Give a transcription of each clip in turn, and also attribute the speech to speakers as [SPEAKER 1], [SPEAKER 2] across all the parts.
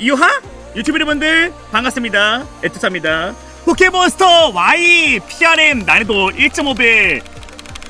[SPEAKER 1] 유하 유튜브 여러분들 반갑습니다 에투사입니다 포켓몬스터 Y PRM 난이도 1.5배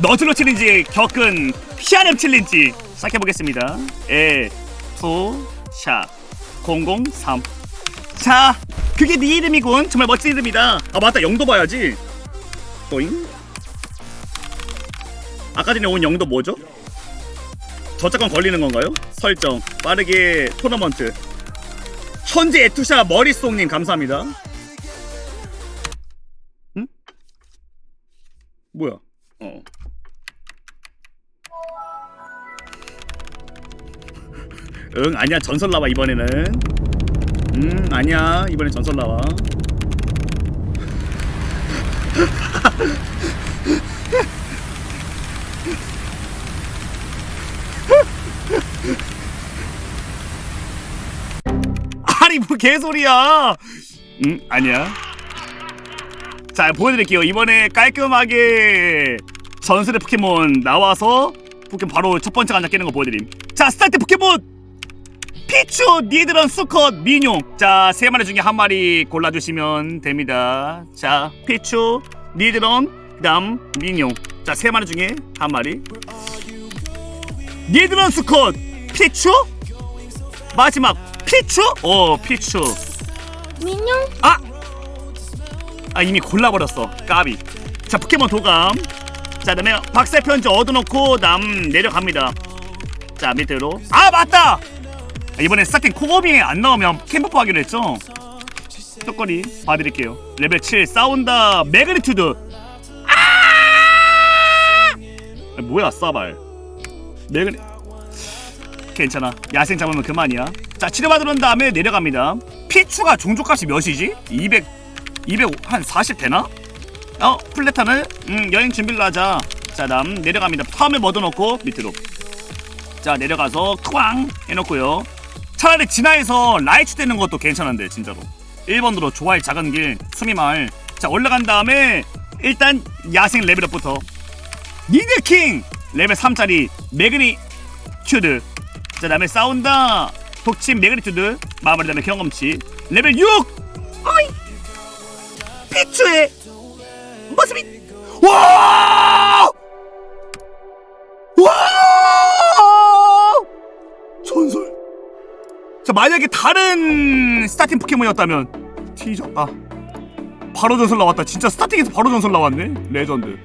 [SPEAKER 1] 너클로 챌린지 겪은 PRM 챌린지 시작해 보겠습니다 에투샤 003 자, 그게 네 이름이군. 정말 멋진 이름이다. 아 맞다, 영도 봐야지. 또잉. 아까 전에 온 영도 뭐죠? 저작권 걸리는 건가요? 설정 빠르게 토너먼트 현재 에투샤 머릿속님 감사합니다. 응? 뭐야? 어. 응 아니야 전설 나와 이번에는. 음 아니야 이번엔 전설 나와 아니 뭐 개소리야 음 아니야 자 보여드릴게요 이번에 깔끔하게 전설의 포켓몬 나와서 포켓몬 바로 첫 번째 간장 깨는 거 보여드림 자 스타트 포켓몬 피추, 니드런, 수컷, 민용. 자, 세 마리 중에 한 마리 골라주시면 됩니다. 자, 피추, 니드런, 그다음 민용. 자, 세 마리 중에 한 마리. 니드런, 수컷, 피추. 마지막 피추. 어, 피추.
[SPEAKER 2] 민용
[SPEAKER 1] 아, 아 이미 골라버렸어. 까비. 자, 포켓몬 도감. 자, 그다음에 박살 편지 얻어놓고 남 내려갑니다. 자, 밑으로. 아, 맞다. 아, 이번엔 스타팅 코거밍에 안 나오면 캠프프 하기로 했죠? 똑거리 봐드릴게요 레벨 7 싸운다 매그니튜드 아! 아, 뭐야 싸발 매그니 괜찮아 야생 잡으면 그만이야 자 치료받은 다음에 내려갑니다. 피추가 종족값이 몇이지? 200 200한40 되나? 어 플래탄을 음 여행 준비를 하자. 자 다음 내려갑니다. 팜을 얻어놓고 밑으로. 자 내려가서 쾅 해놓고요. 차라리 진화해서 라이츠 되는 것도 괜찮은데 진짜로. 1번으로 좋아할 작은 길 수미마을 자 올라간 다음에 일단 야생 레벨업부터. 니드킹! 레벨 3짜리 매그니 튜드. 자 다음에 싸운다 독침 매그니튜드 마무리 다음에 경험치 레벨 6 어이! 피추의 모습이! 와! 와! 전설! 자 만약에 다른 스타팅 포켓몬이었다면 뒤졌다 바로 전설 나왔다. 진짜 스타팅에서 바로 전설 나왔네? 레전드.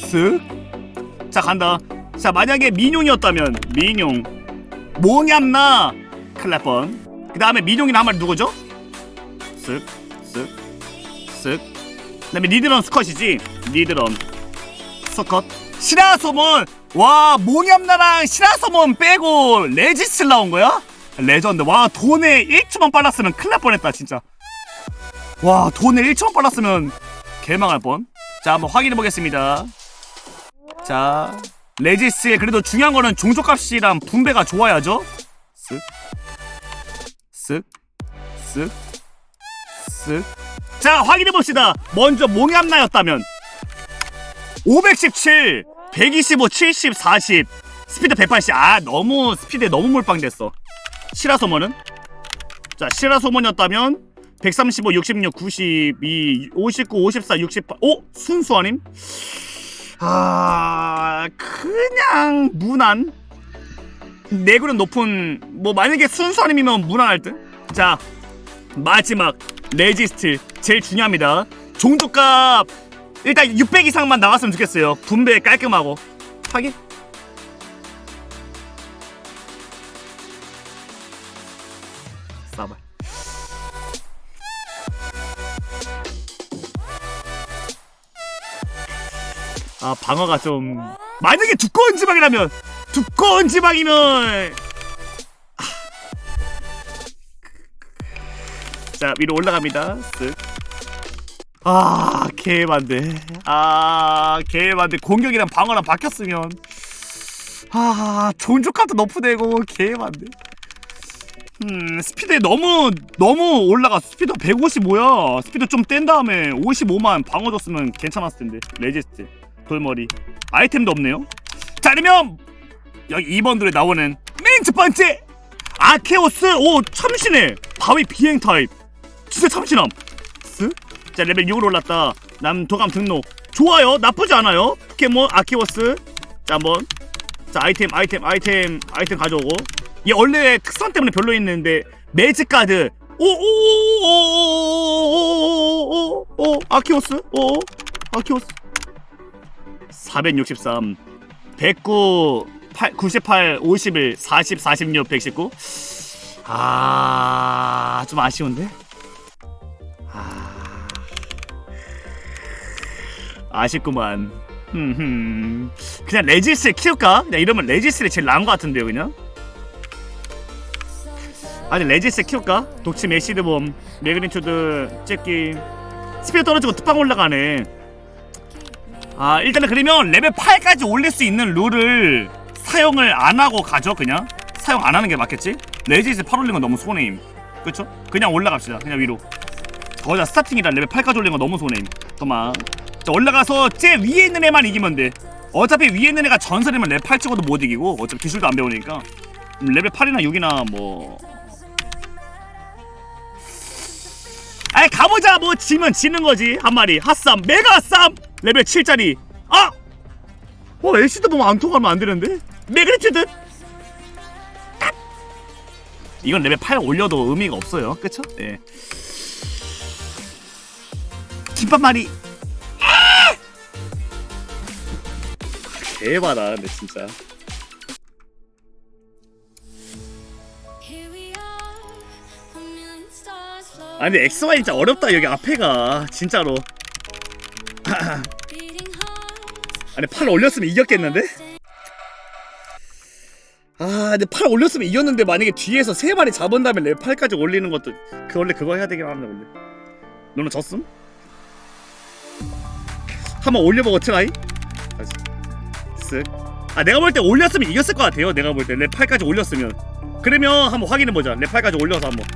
[SPEAKER 1] 쓱자 간다. 자 만약에 민용이었다면 민용. 몽얌나 클래펀 그 다음에 민용이는 한 마리 누구죠? 쓱쓱쓱 그 다음에 니드런 스컷이지? 니드런. 스컷. 시라소몬 와 몽얌나랑 시라소몬 빼고 레지스 나온 거야? 레전드. 와 돈에 1초만 빨랐으면 큰일 날 뻔했다 진짜. 와 돈에 1초만 빨랐으면 개망할 뻔자 한번 확인해 보겠습니다. 자 레지스의 그래도 중요한 거는 종족값이랑 분배가 좋아야죠. 쓱 쓱 쓱 쓱 자 확인해 봅시다 먼저 몽얌나였다면 517 125 70 40 스피드 180 아 너무 스피드에 너무 몰빵됐어 시라소모는 자 시라소모였다면 135, 66, 92, 59, 54, 68. 오 순수 아님? 아 그냥 무난. 내구는 높은 뭐 만약에 순수 아님이면 무난할 듯. 자 마지막 레지스트 제일 중요합니다. 종족값 일단 600 이상만 나왔으면 좋겠어요. 분배 깔끔하고 확인. 싸발. 아 방어가 좀 만약에 두꺼운 지방이라면 두꺼운 지방이면. 아. 자 위로 올라갑니다. 쓱. 아 개만데. 아 개만데. 공격이랑 방어랑 바뀌었으면. 아 존족값도 너프되고 개만데. 음 스피드 너무 너무 올라가. 스피드 155야. 스피드 좀 뗀 다음에 55만 방어 줬으면 괜찮았을 텐데. 레지스트 돌머리. 아이템도 없네요. 자 그러면 여기 2번들에 나오는 맨 첫 번째 아케오스 오 참신해 바위 비행 타입 진짜 참신함 쓱? 자 레벨 6으로 올랐다 남 도감 등록 좋아요 나쁘지 않아요 포켓몬 아케오스 자 한번 자 아이템 아이템 아이템 아이템 가져오고 얘 원래 특성 때문에 별로였는데 매직 카드 오오오오오오오오오 아키오스 오 아키오스 463 109 8, 98 51 40 46 119 아, 좀 아쉬운데? 아. 아쉽구만. 그냥 레지스를 키울까? 그냥 이러면 레지스를 제일 나은 것 같은데요, 그냥? 아니, 레지스 키울까? 독침 에시드봄, 매그니튜드, 째끼. 스피드 떨어지고 특방 올라가네. 아, 일단은 그러면 레벨 8까지 올릴 수 있는 룰을 사용을 안 하고 가죠, 그냥? 사용 안 하는 게 맞겠지? 레지스 8 올린 건 너무 손해임. 그쵸? 그냥 올라갑시다, 그냥 위로. 거기다 스타팅이라 레벨 8까지 올린 거 너무 손해임. 그만. 자, 올라가서 제일 위에 있는 애만 이기면 돼. 어차피 위에 있는 애가 전설이면 레벨 8 찍어도 못 이기고 어차피 기술도 안 배우니까 음, 레벨 8이나 6이나 뭐 아이 가보자 뭐 지면 지는 거지 한 마리 핫쌈 메가 쌈 레벨 7짜리 아! 어 LC도 보면 안 통하면 안 되는데 매그니튜드 딱! 이건 레벨 8 올려도 의미가 없어요 그쵸? 예 김밥말이 대박다 근데 진짜 아니 XY 진짜 어렵다 여기 앞에가 진짜로. 아니 8 올렸으면 이겼겠는데? 아 근데 8 올렸으면 이겼는데 만약에 뒤에서 세 마리 잡은 다음에 레벨 8까지 올리는 것도 그 원래 그거 해야 되긴 하는데 원래. 너는 졌음? 한번 올려보고 트라이? 다시. 쓱아 내가 볼 때 올렸으면 이겼을 것 같아요 내가 볼 때. 레벨 8까지 올렸으면. 그러면 한번 확인해보자. 레벨 8까지 올려서 한번.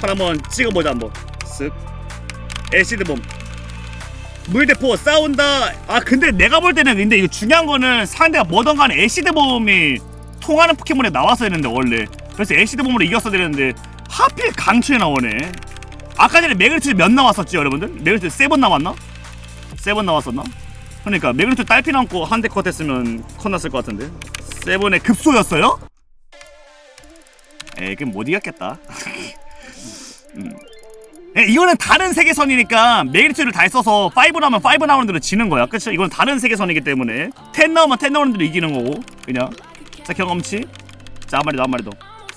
[SPEAKER 1] 8 한번 찍어보자 한번. 쓱. 에시드봄. 물대포 싸운다. 아 근데 내가 볼 때는 근데 이거 중요한 거는 상대가 뭐든 간에 bom이 통하는 포켓몬에 나왔어야 되는데 원래. 그래서 애시드 bom으로 이겼어야 되는데 하필 강추에 나오네. 아까 전에 매그니튜드 몇 나왔었지 여러분들? 매그니튜드 세번 나왔나? 세번 나왔었나? 그러니까 매그니튜드 딸피 남고 한 대 컷 했으면 컷 났을 것 같은데. 세번의 급소였어요? 에이 그럼 못 이겼겠다. 예, 이거는 다른 세계선이니까 메리트를 다 써서 5 나오면 5 나오는 대로 지는 거야. 그쵸? 이건 다른 세계선이기 때문에 10 나오면 10 나오는 대로 이기는 거고. 그냥. 자, 경험치. 자, 한 마리 더, 한 마리 더.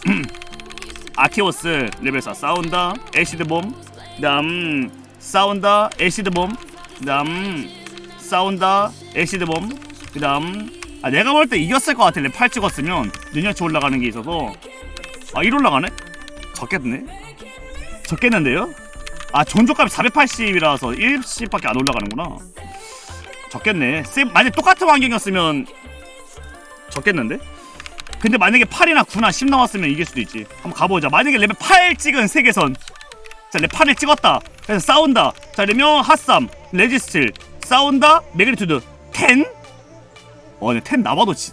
[SPEAKER 1] 아키오스 레벨 4 싸운다. 에시드봄. 그다음 싸운다. 에시드봄. 그다음 싸운다. 에시드 봄. 그 다음 아, 내가 볼 때 이겼을 것 같아. 레벨 8 찍었으면 능력치 올라가는 게 있어서 아, 1 올라가네? 적겠네. 적겠는데요? 아 존조값이 480이라서 1씩밖에 안 올라가는구나 적겠네 세, 만약 똑같은 환경이었으면 적겠는데? 근데 만약에 8이나 9나 10 나왔으면 이길 수도 있지. 한번 가보자. 만약에 레벨 8 찍은 세계선. 자 레벨 8을 찍었다. 그래서 싸운다. 자 그러면 핫삼 레지스틸 싸운다 매그니튜드. 10? 어 근데 10 나와도 지,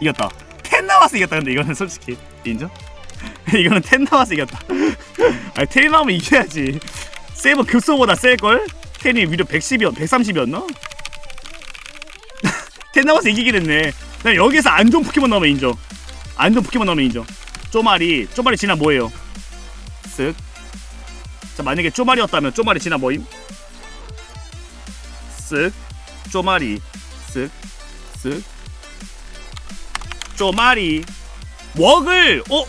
[SPEAKER 1] 이겼다. 10 나와서 이겼다. 근데 이거는 솔직히 인정? 이거는 10 나와서 이겼다. 아니 테이 나오면 이겨야지. 세이버 급소보다 셀걸? 텐이 위로 110이었 130이었나? 텐 나와서 이기긴 했네 난 여기서 안 좋은 포켓몬 나오면 인정 안 좋은 포켓몬 나오면 인정 쪼마리 쪼마리 지나 뭐예요? 쓱 자 만약에 쪼마리였다면 쪼마리 지나 뭐임? 쓱 쪼마리 쓱 쓱 쪼마리 웍을 어?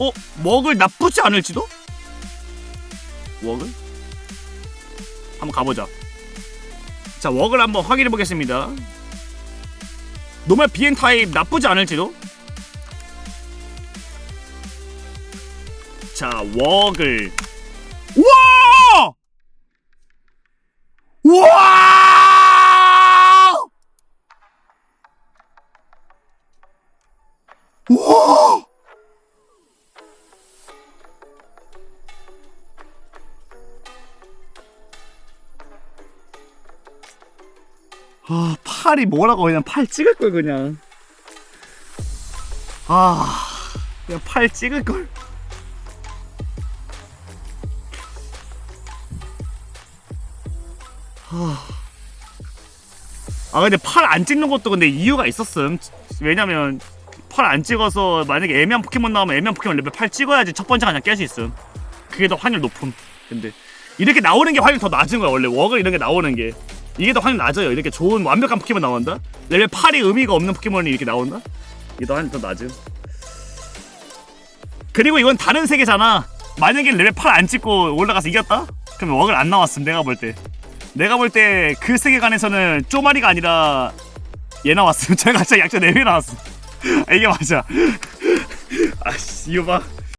[SPEAKER 1] 어? 먹을 나쁘지 않을지도? 웍을? 한번 가보자 자 웍을 한번 확인해 보겠습니다 노말 비행 타입 나쁘지 않을지도? 자 웍을 우와! 아 팔이 뭐라고 그냥 팔 찍을 걸 그냥 아 그냥 팔 찍을 걸. 아 근데 팔 안 찍는 것도 근데 이유가 있었음. 왜냐면 팔 안 찍어서 만약에 애매한 포켓몬 나오면 애매한 포켓몬 레벨 8 찍어야지 첫 번째 그냥 깰 수 있음. 그게 더 확률 높음. 근데 이렇게 나오는 게 확률 더 낮은 거야 원래 워글 이런 게 나오는 게 이게 더 확률 낮아요. 이렇게 좋은 완벽한 포켓몬 나온다. 레벨 8이 의미가 없는 포켓몬이 이렇게 나온다. 이게 더 확률 더 낮음. 그리고 이건 다른 세계잖아. 만약에 레벨 8 안 찍고 올라가서 이겼다? 그러면 워글 안 나왔음 내가 볼 때. 내가 볼 때 그 세계관에서는 쪼마리가 아니라 얘 나왔음. 제가 진짜 약점 4개 나왔음. 아, 이게 맞아. 아씨 이거 봐.